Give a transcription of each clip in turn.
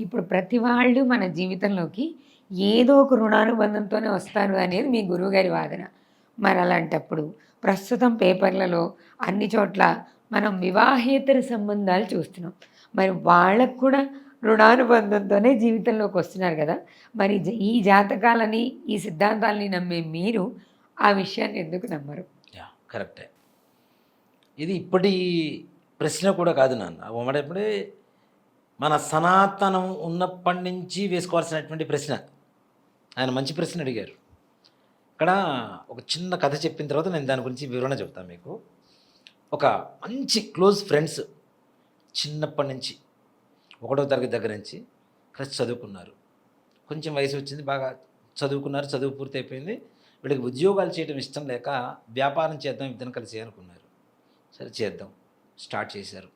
ఇప్పుడు ప్రతి వాళ్ళు మన జీవితంలోకి ఏదో ఒక రుణానుబంధంతోనే వస్తారు అనేది మీ గురువుగారి వాదన. మరి అలాంటప్పుడు ప్రస్తుతం పేపర్లలో అన్ని చోట్ల మనం వివాహేతర సంబంధాలు చూస్తున్నాం. మరి వాళ్ళకు కూడా రుణానుబంధంతోనే జీవితంలోకి వస్తున్నారు కదా. మరి జ- ఈ జాతకాలని ఈ సిద్ధాంతాలని నమ్మే మీరు ఆ విషయాన్ని ఎందుకు నమ్మరు? కరెక్టే. ఇది ఇప్పటి ప్రశ్న కూడా కాదు నాన్న. ఉమ్మడప్పుడే మన సనాతనం ఉన్నప్పటి నుంచి వేసుకోవాల్సినటువంటి ప్రశ్న. ఆయన మంచి ప్రశ్న అడిగారు. ఇక్కడ ఒక చిన్న కథ చెప్పిన తర్వాత నేను దాని గురించి వివరణ చెప్తాను మీకు. ఒక మంచి క్లోజ్ ఫ్రెండ్స్ చిన్నప్పటి నుంచి ఒకటో తరగతి దగ్గర నుంచి కలిసి చదువుకున్నారు. కొంచెం వయసు వచ్చింది బాగా చదువుకున్నారు చదువు పూర్తి అయిపోయింది. వీళ్ళకి ఉద్యోగాలు చేయడం ఇష్టం లేక వ్యాపారం చేద్దాం ఇద్దరు కలిసి అనుకున్నారు. సరే చేద్దాం. స్టార్ట్ చేశారు.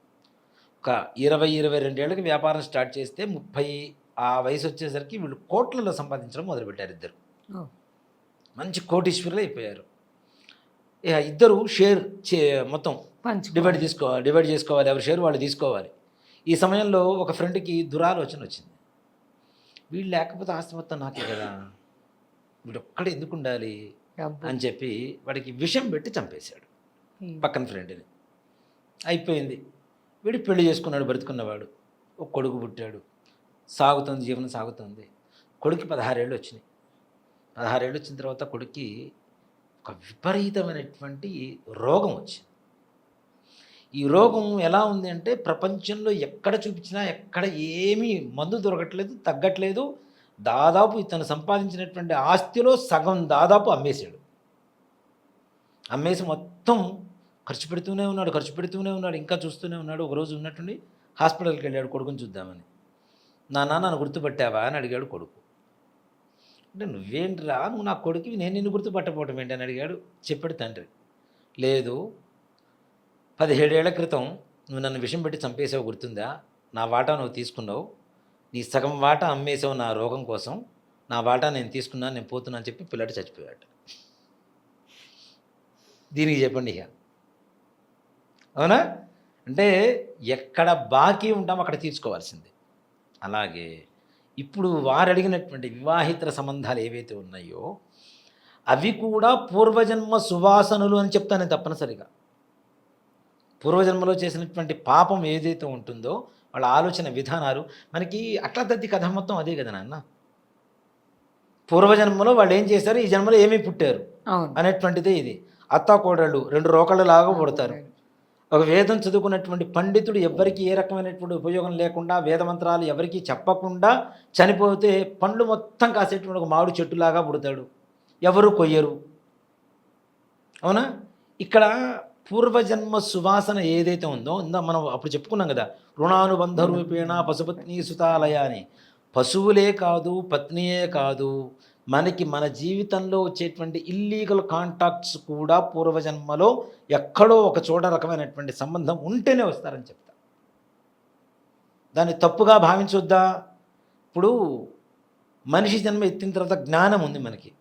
ఒక ఇరవై ఇరవై రెండేళ్ళకి వ్యాపారం స్టార్ట్ చేస్తే ముప్పై ఆ వయసు వచ్చేసరికి వీళ్ళు కోట్లలో సంపాదించడం మొదలుపెట్టారు ఇద్దరు. మంచి కోటీశ్వరులు అయిపోయారు. ఇక ఇద్దరు షేర్ చే మొత్తం డివైడ్ తీసుకో డివైడ్ చేసుకోవాలి. ఎవరి షేర్ వాళ్ళు తీసుకోవాలి. ఈ సమయంలో ఒక ఫ్రెండ్కి దురాలోచన వచ్చింది. వీళ్ళు లేకపోతే ఆస్తి మొత్తం నాకే కదా. వీడు ఒక్కడే ఎందుకు ఉండాలి అని చెప్పి వాడికి విషం పెట్టి చంపేశాడు పక్కన ఫ్రెండ్ని. అయిపోయింది. వీడు పెళ్ళి చేసుకున్నాడు బ్రతుకున్నవాడు. ఒక కొడుకు పుట్టాడు. సాగుతుంది జీవనం సాగుతుంది. కొడుకు పదహారేళ్ళు వచ్చినాయి. పదహారేళ్ళు వచ్చిన తర్వాత కొడుక్కి ఒక విపరీతమైనటువంటి రోగం వచ్చింది. ఈ రోగం ఎలా ఉంది అంటే ప్రపంచంలో ఎక్కడ చూపించినా ఎక్కడ ఏమీ మందు దొరకట్లేదు తగ్గట్లేదు. దాదాపు ఇతను సంపాదించినటువంటి ఆస్తిలో సగం దాదాపు అమ్మేశాడు. అమ్మేసి మొత్తం ఖర్చు పెడుతూనే ఉన్నాడు ఖర్చు పెడుతూనే ఉన్నాడు ఇంకా చూస్తూనే ఉన్నాడు. ఒకరోజు ఉన్నట్టుండి హాస్పిటల్కి వెళ్ళాడు కొడుకుని చూద్దామని. నా నాన్న గుర్తుపట్టావా అని అడిగాడు కొడుకు. అంటే నువ్వేంటిరా? నువ్వు నా కొడుకువి నేను నిన్ను గుర్తుపట్టపోవటం ఏంటి అని అడిగాడు చెప్పాడు తండ్రి. లేదు పదిహేడేళ్ళ క్రితం నువ్వు నన్ను విషం పెట్టి చంపేసావు గుర్తుందా? నా వాటా నువ్వు తీసుకున్నావు. నీ సగం వాటా అమ్మేసావు నా రోగం కోసం. నా వాటా నేను తీసుకున్నాను నేను పోతున్నా అని చెప్పి పిల్లడు చచ్చిపోయాడు. దీనికి చెప్పండి ఇక. అవునా? అంటే ఎక్కడ బాకీ ఉంటామో అక్కడ తీర్చుకోవాల్సిందే. అలాగే ఇప్పుడు వారు అడిగినటువంటి వివాహితర సంబంధాలు ఏవైతే ఉన్నాయో అవి కూడా పూర్వజన్మ సువాసనలు అని చెప్తాను నేను తప్పనిసరిగా. పూర్వజన్మలో చేసినటువంటి పాపం ఏదైతే ఉంటుందో వాళ్ళ ఆలోచన విధానాలు మనకి అట్లా తద్ది కథ మొత్తం అదే కదా నాన్న? పూర్వజన్మలో వాళ్ళు ఏం చేశారు? ఈ జన్మలో ఏమీ పుట్టారు? అనేటువంటిదే ఇది. అత్త కోడళ్ళు రెండు రోకళ్ళలాగా పుడతారు. ఒక వేదం చదువుకున్నటువంటి పండితుడు ఎవరికి ఏ రకమైనటువంటి ఉపయోగం లేకుండా వేద మంత్రాలు ఎవరికి చెప్పకుండా చనిపోతే పండ్లు మొత్తం కాసేటువంటి ఒక మామిడి చెట్టులాగా పుడతాడు. ఎవరు కొయ్యరు. అవునా? ఇక్కడ పూర్వజన్మ సువాసన ఏదైతే ఉందో ఇందా మనం అప్పుడు చెప్పుకున్నాం కదా రుణానుబంధ రూపేణ పశుపత్ని సుతాలయ అని పశువులే కాదు పత్నియే కాదు. మనకి మన జీవితంలో వచ్చేటువంటి ఇల్లీగల్ కాంటాక్ట్స్ కూడా పూర్వజన్మలో ఎక్కడో ఒక చోట రకమైనటువంటి సంబంధం ఉంటేనే వస్తారని చెప్తా దాన్ని తప్పుగా భావించొద్దా? ఇప్పుడు మనిషి జన్మ ఎత్తిన తర్వాత జ్ఞానం ఉంది మనకి.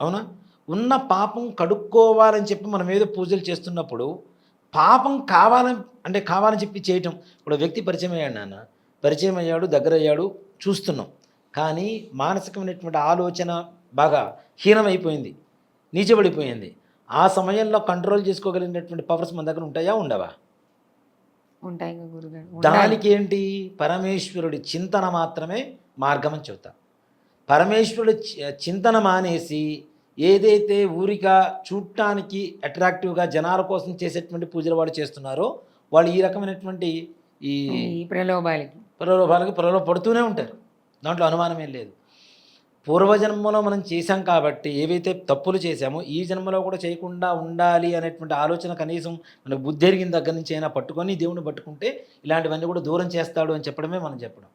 అవునా? ఉన్న పాపం కడుక్కోవాలని చెప్పి మనం ఏదో పూజలు చేస్తున్నప్పుడు పాపం కావాలని అంటే కావాలని చెప్పి చేయటం. ఇప్పుడు వ్యక్తి పరిచయం అయ్యాడు నాన్న. పరిచయం అయ్యాడు దగ్గర అయ్యాడు చూస్తున్నాం. కానీ మానసికమైనటువంటి ఆలోచన బాగా హీనమైపోయింది నీచబడిపోయింది. ఆ సమయంలో కంట్రోల్ చేసుకోగలిగినటువంటి పవర్స్ మన దగ్గర ఉంటాయా ఉండవా? ఉంటాయి గురుగారు. దానికి ఏంటి పరమేశ్వరుడి చింతన మాత్రమే మార్గం అని చెబుతా. పరమేశ్వరుడి చింతన మానేసి ఏదైతే ఊరిక చూడటానికి అట్రాక్టివ్గా జనాల కోసం చేసేటువంటి పూజలు వాళ్ళు చేస్తున్నారో వాళ్ళు ఈ రకమైనటువంటి ఈ ఈ ప్రలోభాలకి. ప్రలోభాలకు ప్రలోభ పడుతూనే ఉంటారు. దాంట్లో అనుమానమేం లేదు. పూర్వజన్మలో మనం చేశాం కాబట్టి ఏవైతే తప్పులు చేశామో ఈ జన్మలో కూడా చేయకుండా ఉండాలి అనేటువంటి ఆలోచన కనీసం మనకు బుద్ధి ఎరిగిన దగ్గర నుంచి అయినా పట్టుకొని దేవుని పట్టుకుంటే ఇలాంటివన్నీ కూడా దూరం చేస్తాడు అని చెప్పడమే మనం చెప్పడం.